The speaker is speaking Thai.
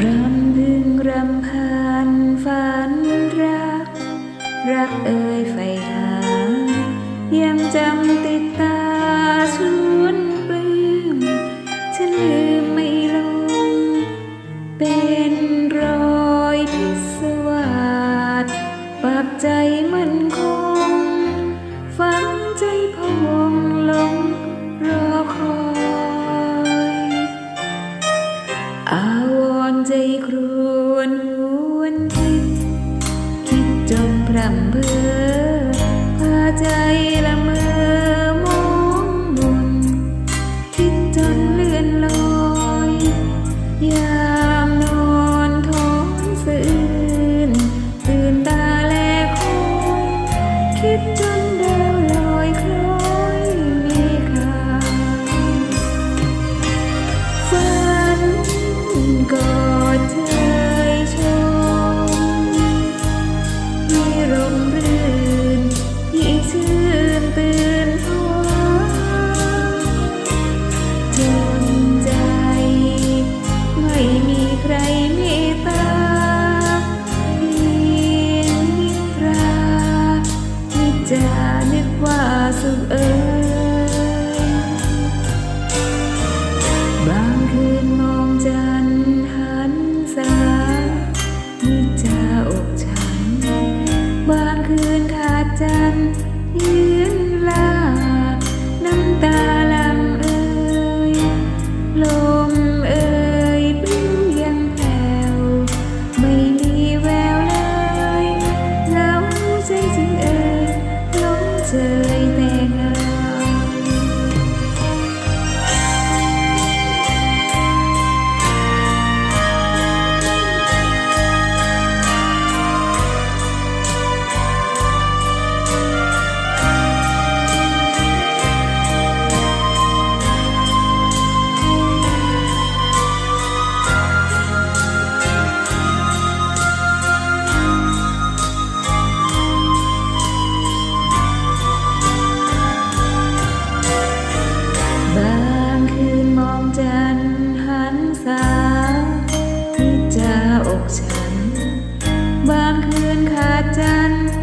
รำพึงรำพันฝันรัก รักเอ่ยไฟหา ยังจำติดตา myself บางคืนขาดจันทร์